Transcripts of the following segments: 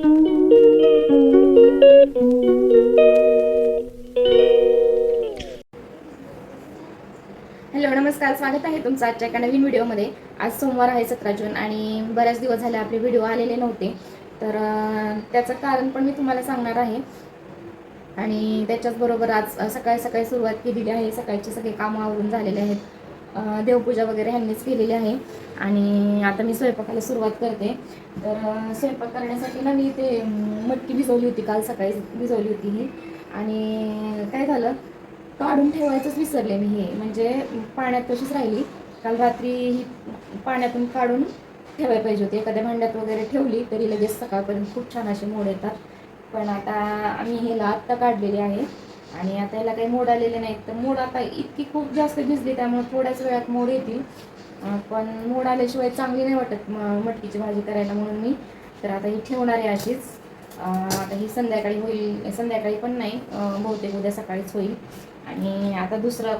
Hello नमस्कार. स्वागत आहे तुमचं आजच्या एका नवीन व्हिडिओमध्ये. आज सोमवार आहे सतरा जून आणि बऱ्याच दिवस झाले आपले व्हिडिओ आलेले नव्हते. तर त्याचं कारण पण मी तुम्हाला सांगणार आहे. आणि त्याच्याचबरोबर आज सकाळी सकाळी सुरुवात केलेली आहे. सकाळचे सगळे कामं आवरून झालेले आहेत. देवपूजा वगैरे ह्यांनीच केलेली आहे. आणि आता मी स्वयंपाकाला सुरुवात करते. तर स्वयंपाक करण्यासाठी ना मी ते मटकी भिजवली होती. काल सकाळी भिजवली होती ही. आणि काय झालं? काढून ठेवायचंच विसरले मी हे. म्हणजे पाण्यात तशीच राहिली. काल रात्री ही पाण्यातून काढून ठेवायला पाहिजे होती. एखाद्या भांड्यात वगैरे ठेवली तरी लगेच सकाळपर्यंत खूप छान असे मोड येतात. पण आता आम्ही ह्याला आत्ता काढलेले आहे. आणि आता याला काही मोड आलेले नाहीत. तर मोड आता इतकी खूप जास्त भिजली त्यामुळे थोड्याच वेळात मोड येतील. पण मोड आल्याशिवाय चांगली नाही वाटत म- मटकीची भाजी करायला म्हणून मी. तर आता ही ठेवणार आहे अशीच. आता ही संध्याकाळी होईल संध्याकाळी पण नाही बहुतेक उद्या सकाळीच होईल. आणि आता दुसरं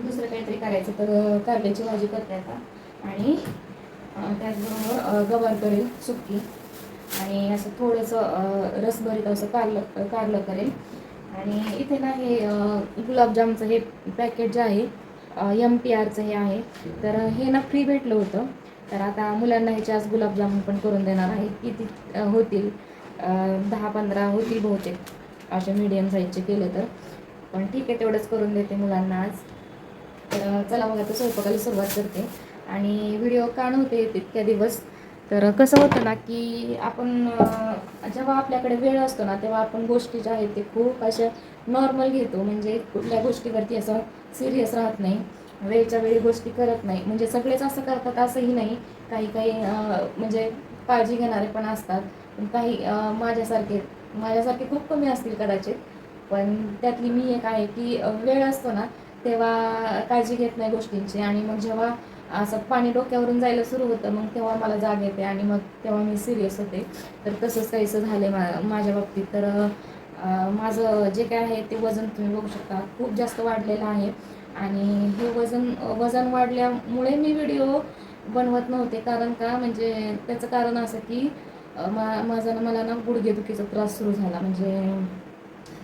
दुसरं काहीतरी करायचं तर कारल्याची भाजी करते आता. आणि त्याचबरोबर गवार करेल सुकी आणि असं थोडंसं रसभरीत असं कारलं कारलं करेल. आणि इथे ना हे गुलाबजामचं हे पॅकेट जे आहे एम पी आरचं हे आहे. तर हे ना फ्री भेटलं होतं. तर आता मुलांना ह्याचे आज गुलाबजामुन पण करून देणार आहे. किती होतील? दहा पंधरा होतील बहुतेक. असे मीडियम साईजचे केले तर. पण ठीक आहे तेवढंच करून देते मुलांना आज. तर चला मग आता स्वयंपाकाला सुरुवात करते. आणि व्हिडिओ का नव्हते तितक्या दिवस. तर कसं होतं ना की आपण जेव्हा आपल्याकडे वेळ असतो ना तेव्हा आपण गोष्टी ज्या आहेत ते खूप अशा नॉर्मल घेतो. म्हणजे कुठल्या गोष्टीवरती असं सिरियस राहत नाही. वेळच्या वेळी गोष्टी करत नाही. म्हणजे सगळेच असं करतात असंही नाही. काही काही म्हणजे काळजी घेणारे पण असतात. काही माझ्यासारखे माझ्यासारखे खूप कमी असतील कदाचित. पण त्यातली मी एक आहे की वेळ असतो ना तेव्हा काळजी घेत नाही गोष्टींची. आणि मग जेव्हा असं पाणी डोक्यावरून जायला सुरू होतं. मग तेव्हा मला जाग येते आणि मग तेव्हा मी सिरियस होते. तर तसंच काहीसं झालं मा माझ्या बाबतीत. तर माझं जे काय आहे ते वजन तुम्ही बघू शकता. खूप जास्त वाढलेलं आहे. आणि हे वजन वजन वाढल्यामुळे मी व्हिडिओ बनवत नव्हते. कारण का? म्हणजे त्याचं कारण असं की मा माझा ना मला ना गुडघेदुखीचा त्रास सुरू झाला. म्हणजे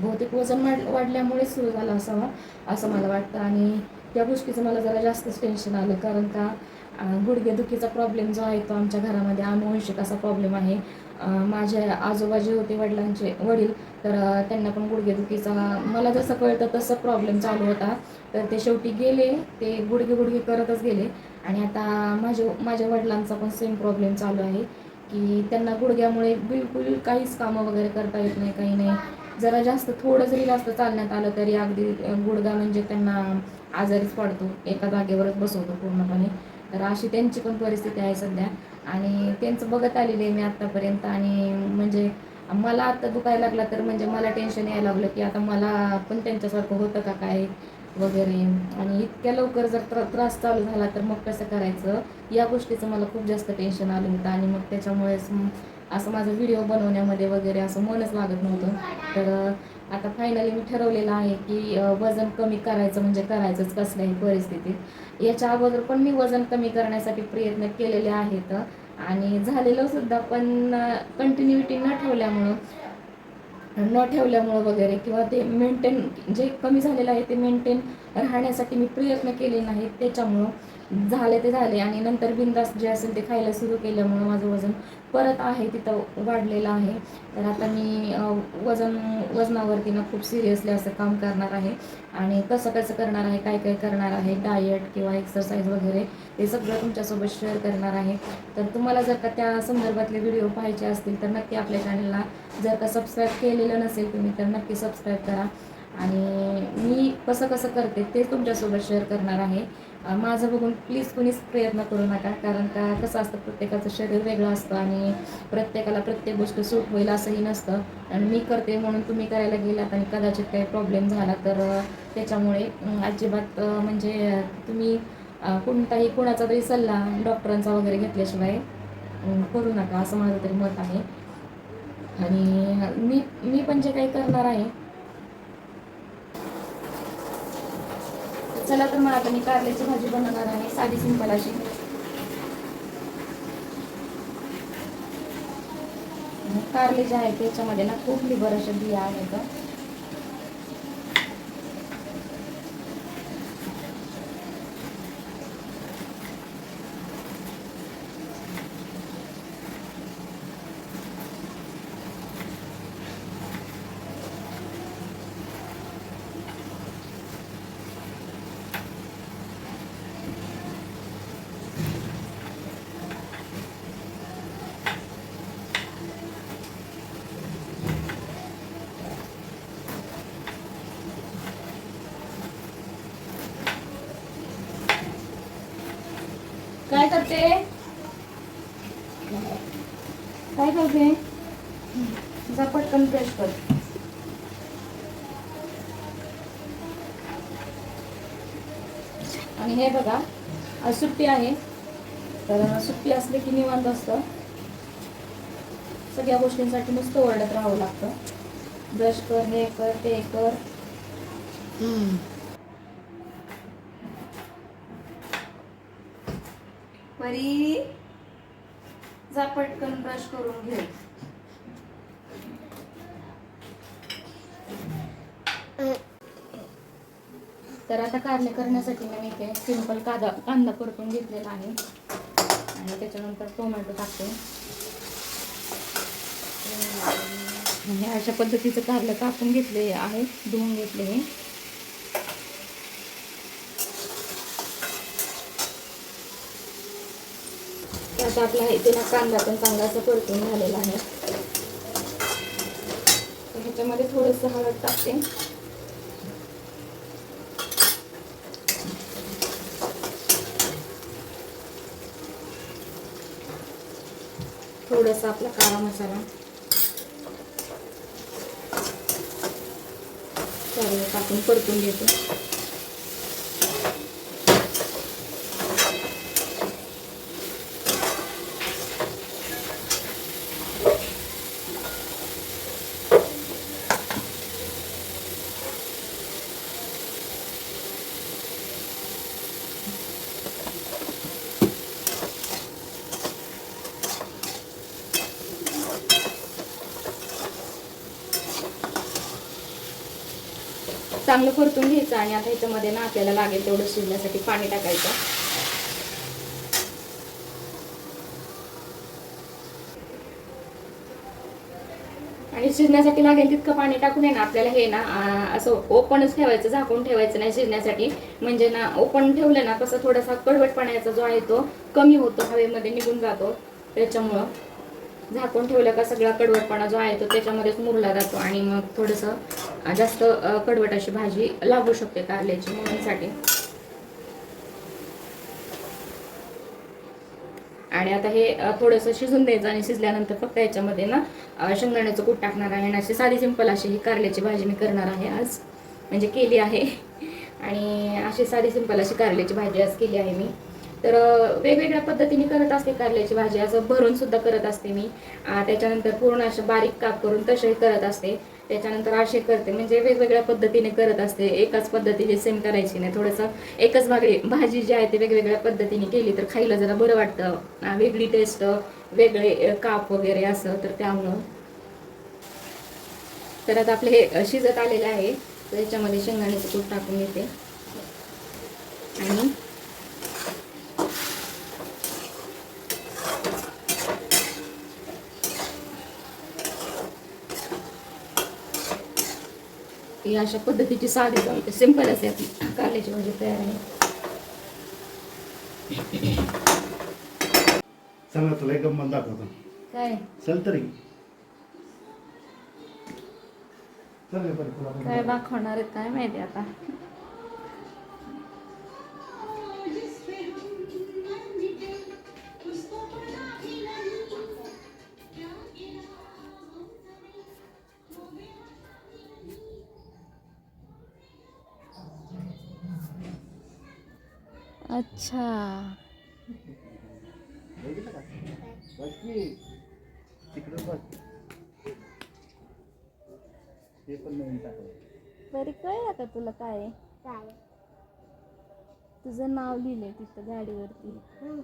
बहुतेक वजन वाढ वाढल्यामुळे सुरू झालं असावा असं मला वाटतं. आणि त्या गोष्टीचं मला जरा जास्तच टेन्शन आलं. कारण का गुडघेदुखीचा प्रॉब्लेम जो आहे तो आमच्या घरामध्ये अनुवंशिक असा प्रॉब्लेम आहे. माझे आजोबा जे होते वडिलांचे वडील तर त्यांना पण गुडघेदुखीचा मला जसं कळतं तसं प्रॉब्लेम चालू होता. तर ते शेवटी गेले ते गुडघे गुडघे करतच गेले. आणि आता माझे माझ्या वडिलांचा पण सेम प्रॉब्लेम चालू आहे की त्यांना गुडघ्यामुळे बिलकुल काहीच कामं वगैरे करता येत नाही काही नाही. जरा जास्त थोडं जरी जास्त चालण्यात आलं तरी अगदी गुडघा म्हणजे त्यांना आजारीच पडतो. एका जागेवरच बसवतो पूर्णपणे. तर अशी त्यांची पण परिस्थिती आहे सध्या. आणि त्यांचं बघत आलेली आहे मी आत्तापर्यंत आणि म्हणजे मला आत्ता दुखायला लागला तर म्हणजे मला टेन्शन यायला लागलं की आता मला पण त्यांच्यासारखं होतं का काय वगैरे? आणि इतक्या लवकर जर त्रा त्रास चालू झाला तर मग कसं करायचं? या गोष्टीचं मला खूप जास्त टेन्शन आलं होतं आणि मग त्याच्यामुळेच असं माझं व्हिडिओ बनवण्यामध्ये वगैरे असं मनच लागत नव्हतं. तर आता फायनली मी ठरवलेलं आहे की वजन कमी करायचं म्हणजे करायचंच कसल्याही परिस्थितीत. याच्या अगोदर पण मी वजन कमी करण्यासाठी प्रयत्न केलेले आहेत. आणि झालेलं सुद्धा पण कंटिन्युटी न ठेवल्यामुळं न ठेवल्यामुळं वगैरे किंवा ते मेंटेन जे कमी झालेलं आहे ते मेंटेन राहण्यासाठी मी प्रयत्न केले नाहीत त्याच्यामुळं झाले ते झाले. आणि नंतर बिंदास जे असेल ते खायला सुरू केल्यामुळं माझं वजन परत आहे तिथं वाढलेलं आहे. तर आता मी वजन वजनावरती ना खूप सिरियसली असं काम करणार आहे. आणि कसं कसं करणार आहे काय काय करणार आहे डाएट किंवा एक्सरसाइज वगैरे ते सगळं तुमच्यासोबत शेअर करणार आहे. तर तुम्हाला जर का त्या संदर्भातले व्हिडिओ पाहायचे असतील तर नक्की आपल्या चॅनलला जर का सबस्क्राईब केलेलं नसेल तुम्ही तर नक्की सबस्क्राईब करा. आणि मी कसं कसं करते ते तुमच्यासोबत शेअर करणार आहे. माझं बघून प्लीज कुणीच प्रयत्न करू नका. कारण का कसं असतं प्रत्येकाचं शरीर वेगळं असतं आणि प्रत्येकाला प्रत्येक गोष्ट सूट होईल असंही नसतं. आणि मी करते म्हणून तुम्ही करायला गेलात आणि कदाचित काही प्रॉब्लेम झाला तर त्याच्यामुळे अजिबात म्हणजे तुम्ही कोणताही कोणाचा तरी सल्ला डॉक्टरांचा वगैरे घेतल्याशिवाय करू नका असं माझं तरी मत आहे. आणि मी मी पण जे काही करणार आहे चला तर मग आता मी कारल्याची भाजी बनवणार आहे साधी सिंपल अशी कारले जे आहेत त्याच्यामध्ये ना खूप लिबर अशा बिया आहेत. काय करते? काय करते? जा पटकन ब्रश कर. आणि हे बघा आज सुट्टी आहे. तर सुट्टी असली की निवांत असतं. सगळ्या गोष्टींसाठी नुसतं ओरडत राहावं लागतं. ब्रश कर हे कर ते कर. परी जा पटकन ब्रश करून घे. तर आता कारले करण्यासाठी मी इथे सिंपल कांदा कांदा परतून घेतलेला आहे. आणि त्याच्यानंतर टोमॅटो टाकते. अशा पद्धतीचं कारलं कापून घेतले आहे धुवून घेतले हे आता आपला इथे ना कांदा पण चांगला असा परतून झालेला आहे. ह्याच्यामध्ये थोडंसं हळद टाकते. थोडासा आपला काळा मसाला. चालेल टाकून परतून घेतो. चांगलं परतून घ्यायचं आणि आता ह्याच्यामध्ये ना आपल्याला लागेल तेवढं शिजण्यासाठी पाणी टाकायचं. आणि शिजण्यासाठी लागेल तितकं पाणी टाकून आहे ना आपल्याला हे ना असं ओपनच ठेवायचं झाकून ठेवायचं नाही शिजण्यासाठी. म्हणजे ना ओपन ठेवलं ना कसं थोडासा कडवट पाण्याचा जो आहे तो कमी होतो हवेमध्ये निघून जातो त्याच्यामुळं. झाकून ठेवलं का सगळा कडवटपणा जो आहे तो त्याच्यामध्येच मुरला जातो आणि मग थोडंसं जास्त कडवट अशी भाजी लागू शकते कारल्याची मुलांसाठी. आणि आता हे थोडंसं शिजून द्यायचं आणि शिजल्यानंतर फक्त याच्यामध्ये ना शेंगदाण्याचं कूट टाकणार आहे आणि अशी साधी सिंपल अशी ही कारल्याची भाजी मी करणार आहे आज. म्हणजे केली आहे. आणि अशी साधी सिंपल अशी कारल्याची भाजी आज केली आहे मी. तर वेगवेगळ्या पद्धतीने करत असते कारल्याची भाजी. असं भरून सुद्धा करत असते मी. त्याच्यानंतर पूर्ण असं बारीक काप करून तसेही करत असते. त्याच्यानंतर असे करते. म्हणजे वेगवेगळ्या पद्धतीने करत असते. एकाच पद्धतीने सेम करायची नाही. थोडंसं एकच भागडी भाजी जी आहे ती वेगवेगळ्या पद्धतीने केली तर खायला जरा बरं वाटतं. वेगळी टेस्ट वेगळे काप वगैरे असं तर त्यामुळं. तर आता आपले हे शिजत आलेलं आहे. तर याच्यामध्ये शेंगदाण्याचं कूट टाकून घेते. आणि ही अशा पद्धतीची साधी जाऊ सिंपल असे आपली कारल्याची भाजी तयार आहे. चला तुला एक गंमत दाखवतो. काय? चल तरी. काय दाखवणार काय माहिती आता? अच्छा हे बरी कळलं का तुला काय आहे? काय तुझं नाव लिहिलंय तिथं गाडीवरती हे.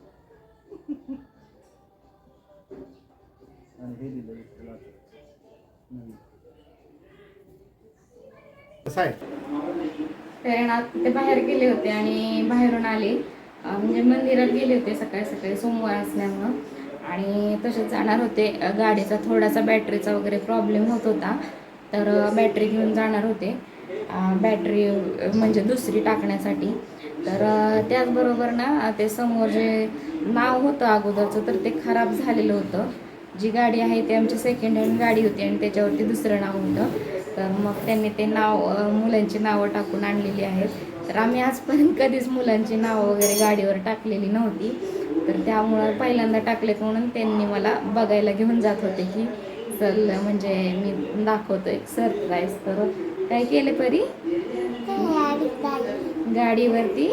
कसं आहे ते बाहेर गेले होते आणि बाहेरून आले म्हणजे मंदिरात गेले होते सकाळी सकाळी सोमवार असल्यामुळं. आणि तसेच जाणार होते. गाडीचा थोडासा बॅटरीचा वगैरे प्रॉब्लेम होत होता. तर बॅटरी घेऊन जाणार होते. बॅटरी म्हणजे दुसरी टाकण्यासाठी. तर त्याचबरोबर ना ते समोर जे नाव होतं अगोदरचं तर ते खराब झालेलं होतं. जी गाडी आहे ती आमची सेकंड हँड गाडी होती आणि त्याच्यावरती दुसरं नाव होतं. तर मग त्यांनी ते नाव मुलांची नावं टाकून आणलेली आहेत. तर आम्ही आजपर्यंत कधीच मुलांची नावं वगैरे गाडीवर टाकलेली नव्हती. तर त्यामुळं पहिल्यांदा टाकलेत म्हणून त्यांनी मला बघायला घेऊन जात होते की चल म्हणजे मी दाखवतो एक सरप्राईज. तर काय केले परी? गाडीवरती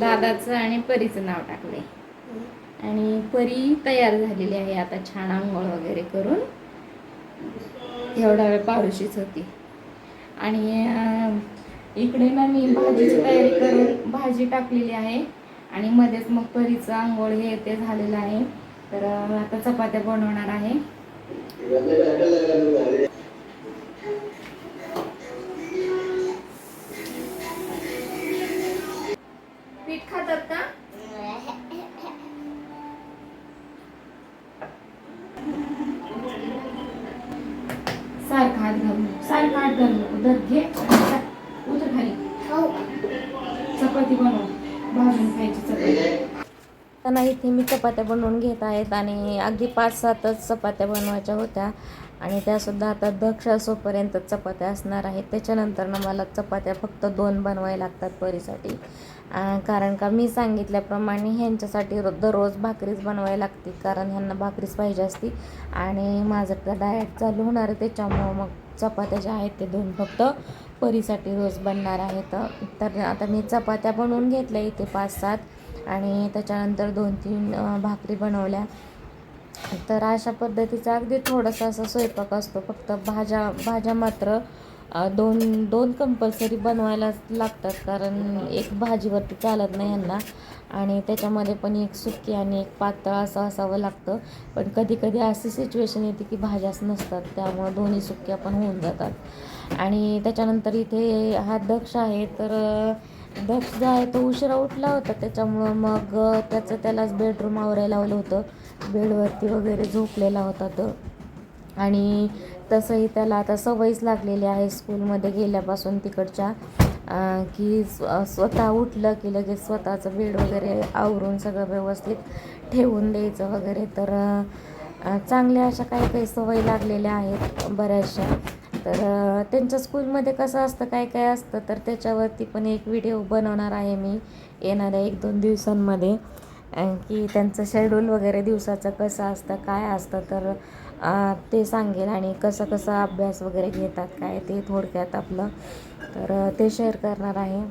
दादाचं आणि परीचं नाव टाकले. आणि परी तयार झालेली आहे आता छान आंघोळ वगैरे करून. एवढा वेळ पारुशीच होती. आणि इकडे ना मी भाजीची तयारी करून भाजी टाकलेली आहे. आणि मध्येच मग परीचं आंघोळ हे ते झालेलं आहे. तर आता चपात्या बनवणार आहे. इथे मी चपात्या बनवून घेत आहेत आणि अगदी पाच सातच चपात्या बनवायच्या होत्या. आणि त्यासुद्धा आता दक्ष असोपर्यंत चपात्या असणार आहेत. त्याच्यानंतरनं मला चपात्या फक्त दोन बनवाय लागतात परीसाठी. कारण का मी सांगितल्याप्रमाणे ह्यांच्यासाठी रो- दररोज भाकरीच बनवायला लागते. कारण ह्यांना भाकरीच पाहिजे असती. आणि माझं तर डायट चालू होणार आहे. त्याच्यामुळं मग चपात्या ज्या आहेत ते दोन फक्त परीसाठी रोज बनणार आहेत. तर आता मी चपात्या बनवून घेतल्या इथे पाच सात. आणि त्याच्यानंतर दोन तीन भाकरी बनवल्या. तर अशा पद्धतीचा अगदी थोडासा असा स्वयंपाक असतो. फक्त भाज्या भाज्या मात्र दोन दोन कंपल्सरी बनवायलाच लागतात. कारण एक भाजीवरती चालत नाही यांना. आणि त्याच्यामध्ये पण एक सुकी आणि एक पातळ असं असावं लागतं. पण कधी कधी अशी सिच्युएशन येते की भाज्याच नसतात. त्यामुळं दोन्ही सुक्या पण होऊन जातात. आणि त्याच्यानंतर इथे हा दक्ष आहे. तर अ, जो आहे तो उशिरा उठला होता त्याच्यामुळं मग त्याचं त्यालाच बेडरूम आवरायला लावलं होतं. बेडवरती वगैरे झोपलेला होता तो. आणि तसंही त्याला आता सवयच लागलेली आहे स्कूलमध्ये गेल्यापासून तिकडच्या. की स्व स्वतः उठलं की लगेच स्वतःचं बेड वगैरे आवरून सगळं व्यवस्थित ठेवून द्यायचं वगैरे. तर चांगल्या अशा काही काही सवयी लागलेल्या आहेत बऱ्याचशा. तर त्यांच्या स्कूलमध्ये कसं असतं काय काय असतं तर त्याच्यावरती पण एक व्हिडिओ बनवणार आहे मी येणाऱ्या एक दोन दिवसांमध्ये. की त्यांचं शेड्यूल वगैरे दिवसाचं कसं असतं काय असतं तर ते सांगेल आणि कसं कसं अभ्यास वगैरे घेतात काय ते थोडक्यात आपलं. तर ते शेअर करणार आहे.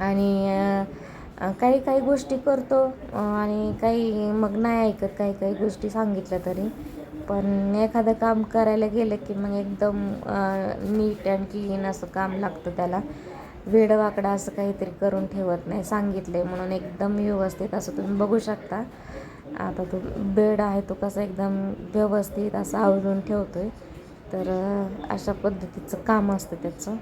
आणि काही काही गोष्टी करतो आणि काही मग नाही ऐकत काही काही गोष्टी सांगितल्या तरी. पण एखादं काम करायला गेलं की मग एकदम नीट अँड क्लीन असं काम लागतं त्याला. वेडवाकडं असं काहीतरी करून ठेवत नाही सांगितलं आहे म्हणून एकदम व्यवस्थित असं तुम्ही बघू शकता. आता तो बेड आहे तो कसा एकदम व्यवस्थित असं आवरून ठेवतो आहे तर अशा पद्धतीचं काम असतं त्याचं.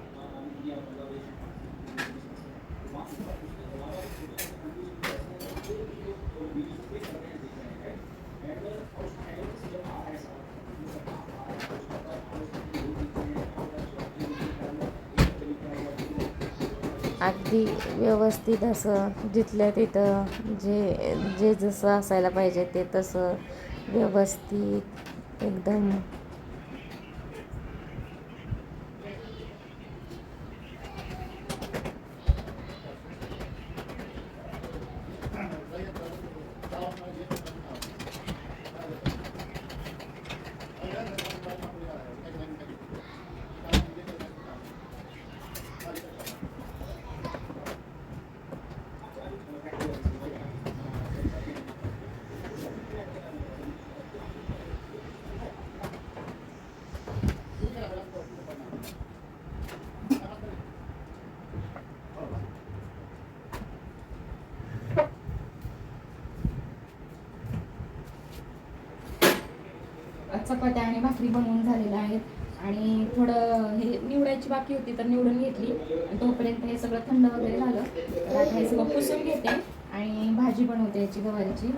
अगदी व्यवस्थित असं जिथल्या तिथं जे जे जसं असायला पाहिजे ते तसं व्यवस्थित एकदम चपात्या आणि भाकरी बनवून झालेल्या आहेत. आणि थोडं हे निवडायची बाकी होती तर निवडून घेतली. तोपर्यंत हे सगळं थंड वगैरे झालं. तर आता हे सगळं पुसून घेते आणि भाजी बनवते याची गवारीची.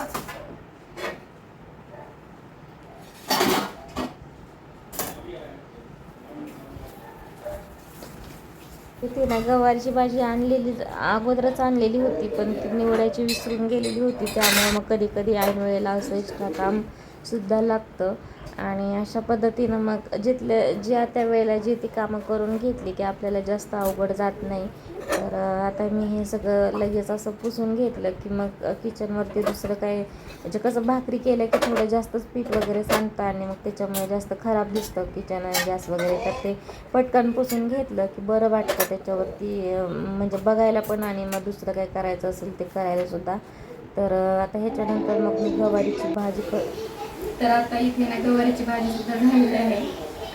तिथे ना गवारीची भाजी आणलेली अगोदरच आणलेली होती पण ती निवडायची विसरून गेलेली होती. त्यामुळे मग कधी कधी ऐन वेळेला असं एक्स्ट्रा काम सुद्धा लागतं. आणि अशा पद्धतीनं मग जिथल्या ज्या त्या वेळेला जी ती कामं करून घेतली की आपल्याला जास्त अवघड जात नाही तर आता मी हे सगळं लगेच असं पुसून घेतलं की मग किचनवरती दुसरं काय म्हणजे कसं भाकरी केलं की थोडं जास्तच पीठ वगैरे सांगतं आणि मग त्याच्यामुळे जास्त खराब दिसतं किचन गॅस वगैरे. तर ते पटकन पुसून घेतलं की बरं वाटतं त्याच्यावरती म्हणजे बघायला पण आणि मग दुसरं काय करायचं असेल ते करायला सुद्धा. तर आता ह्याच्यानंतर मग मी गवारीची भाजी क तर आता इथे ना गवारीची भाजी सुद्धा झालेली आहे.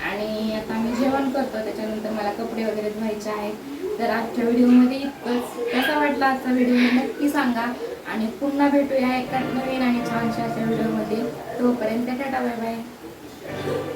आणि आता मी जेवण करतो त्याच्यानंतर मला कपडे वगैरे धुवायचे आहेत. तर आजच्या व्हिडिओमध्ये इतकंच. कसा वाटला आजचा व्हिडिओ नक्की सांगा. आणि पुन्हा भेटूया एका नवीन आणि छानशा अशा व्हिडिओमध्ये. तोपर्यंत टाटा बाय बाय